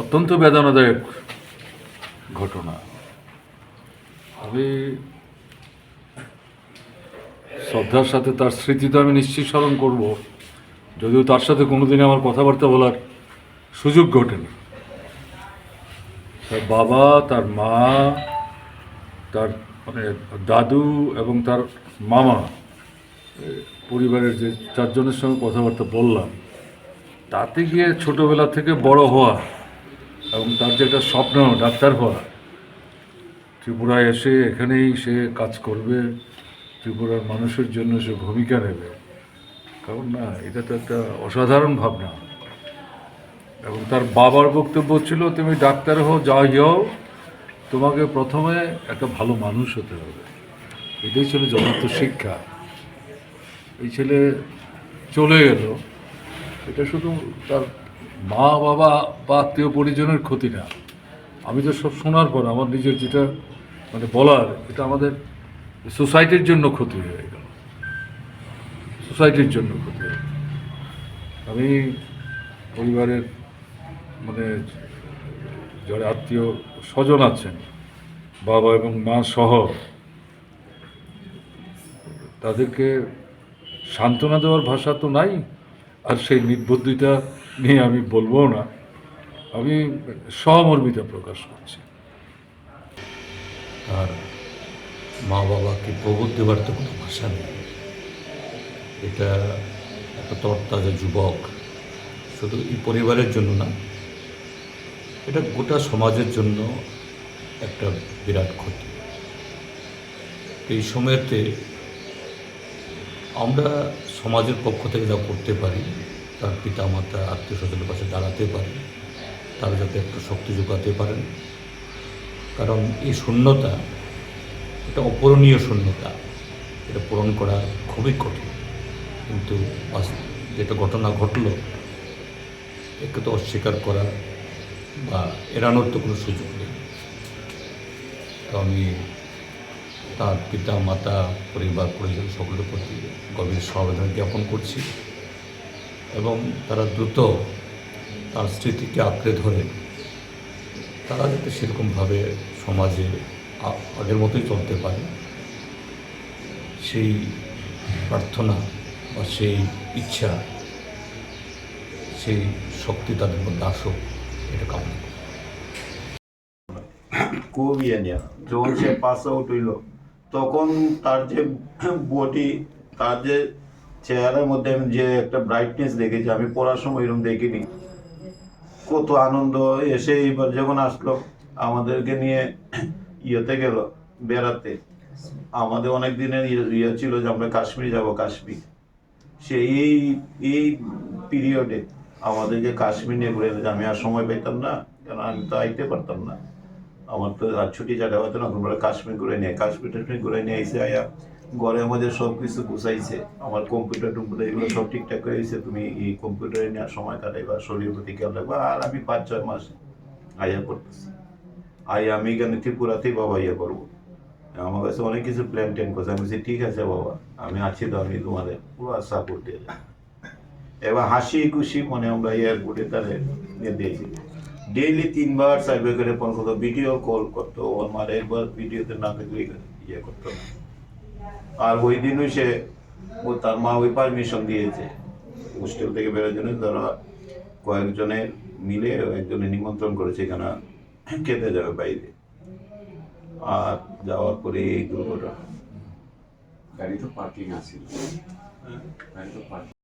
অত্যন্ত বেদনাদায়ক ঘটনা। আমি শ্রদ্ধার সাথে তার স্মৃতি তো আমি নিশ্চিত স্মরণ করব, যদিও তার সাথে কোনোদিন আমার কথাবার্তা বলার সুযোগ ঘটেনি। তার বাবা, তার মা, তার মানে দাদু এবং তার মামা পরিবারের যে চারজনের সঙ্গে কথাবার্তা বললাম তাতে গিয়ে ছোটবেলা থেকে বড় হওয়া এবং তার যে একটা স্বপ্ন, ডাক্তার হওয়া, ত্রিপুরায় এসে এখানেই সে কাজ করবে, ত্রিপুরার মানুষের জন্য সে ভূমিকা নেবে। কারণ না, এটা তো একটা অসাধারণ ভাবনা। এবং তার বাবার বক্তব্য ছিল, তুমি ডাক্তার হও যাই হও, তোমাকে প্রথমে একটা ভালো মানুষ হতে হবে। এটাই ছিল যথার্থ শিক্ষা। এই ছেলে চলে গেল এটা শুধু তার মা, বাবা বা আত্মীয় পরিজনের ক্ষতি না। আমি তো সব শোনার পর আমার নিজের যেটা মানে বলার, এটা আমাদের সোসাইটির জন্য ক্ষতি হয়ে গেল। সোসাইটির জন্য ক্ষতি হয়ে। আমি পরিবারের মানে যারা আত্মীয় স্বজন আছেন, বাবা এবং মা সহ, তাদেরকে সান্ত্বনা দেওয়ার ভাষা তো নাই। আর সেই নির্বুদ্ধিতা নিয়ে আমি বলব না। আমি সহমর্মিতা প্রকাশ করছি। আর মা বাবাকে প্রবোধ দেওয়ার তো কোনো ভাষা নেই। এটা একটা তরতাজা যুবক। শুধু এই পরিবারের জন্য না, এটা গোটা সমাজের জন্য একটা বিরাট ক্ষতি। এই সময়তে আমরা সমাজের পক্ষ থেকে যা করতে পারি, তার পিতা মাতা আত্মীয় স্বজনের পাশে দাঁড়াতে পারি, তারা যাতে একটু শক্তি যোগাতে পারেন। কারণ এই শূন্যতা, এটা অপূরণীয় শূন্যতা, এটা পূরণ করা খুবই কঠিন। কিন্তু যেটা ঘটনা ঘটলো, একে তো অস্বীকার করা বা এড়ানোর তো কোনো সুযোগ নেই। তো আমি তার পিতা, মাতা, পরিবার, পরিজন সকলের প্রতি গভীর সমবেদনা জ্ঞাপন করছি এবং তারা দ্রুত তার স্মৃতিকে আঁকড়ে ধরে তারা যাতে সেরকমভাবে সমাজে আগের মতোই চলতে পারে। সেই প্রার্থনা বা সেই ইচ্ছা, সেই শক্তি তাদের মধ্যে আসুক, এটা কামনা করি। ইয়ে নিয়ে। যখন সে পাস আউট হইল তখন তার যে বডি, তার যে চেহারার মধ্যে আমি যে একটা ব্রাইটনেস দেখেছি, আমি পড়ার সময় এরকম দেখিনি। কত আনন্দ এসে এইবার যখন আসলো, আমাদেরকে নিয়ে ইয়েতে গেল, বেড়াতে। আমাদের অনেক দিনের ইয়ে- ইয়ে ছিল যে আমরা কাশ্মীর যাব, কাশ্মীর। সে এই এই পিরিয়ডে আমাদেরকে কাশ্মীর নিয়ে ঘুরে আমি আর সময় পেতাম না কারণ আমি তো আইতে পারতাম না। আমার তো আর ছুটি জায়গা হতো না তোমরা কাশ্মীর ঘুরে নিয়ে, কাশ্মীর টাশ্মীর নিয়ে এসে আয়া, ঘরের মধ্যে সব কিছু গুছাইছে। আমার কম্পিউটার টম্পিউটার এগুলো সব ঠিকঠাক করে দিয়েছে তুমি এই কম্পিউটারে নেওয়ার সময় কাটাইবা শরীর প্রতি খেয়াল রাখবা, আর আমি পাঁচ, ছয় মাস আয়া করতেছি। আই আমি এখানে ত্রিপুরাতেই বাবা ইয়ে করব। আমার কাছে অনেক কিছু প্ল্যান ট্যান করছে, আমি বলছি, ঠিক আছে বাবা, আমি আছি তো, আমি তোমাদের পুরো সাপোর্ট দিয়ে এবার হাসি খুশি মনে আমরা এয়ারপোর্টে নিয়ে দিয়েছি। ডেইলি তিনবার সার্ভে করে ফোন করতো ভিডিও কল করতো আমার একবার ভিডিওতে না দেখলে ইয়ে করতো আর ওই দিনই সে, ও তার মা ওই পারমিশন দিয়েছে। হোস্টেল থেকে বেরোর জন্য ধরো কয়েকজনের মিলে একজনের নিমন্ত্রণ করেছে এখানে, খেতে যাবে বাইরে। আর যাওয়ার পরে এই দুর্ঘটনা। গাড়ি তো পার্কিং আছিল গাড়ি তো পার্কিং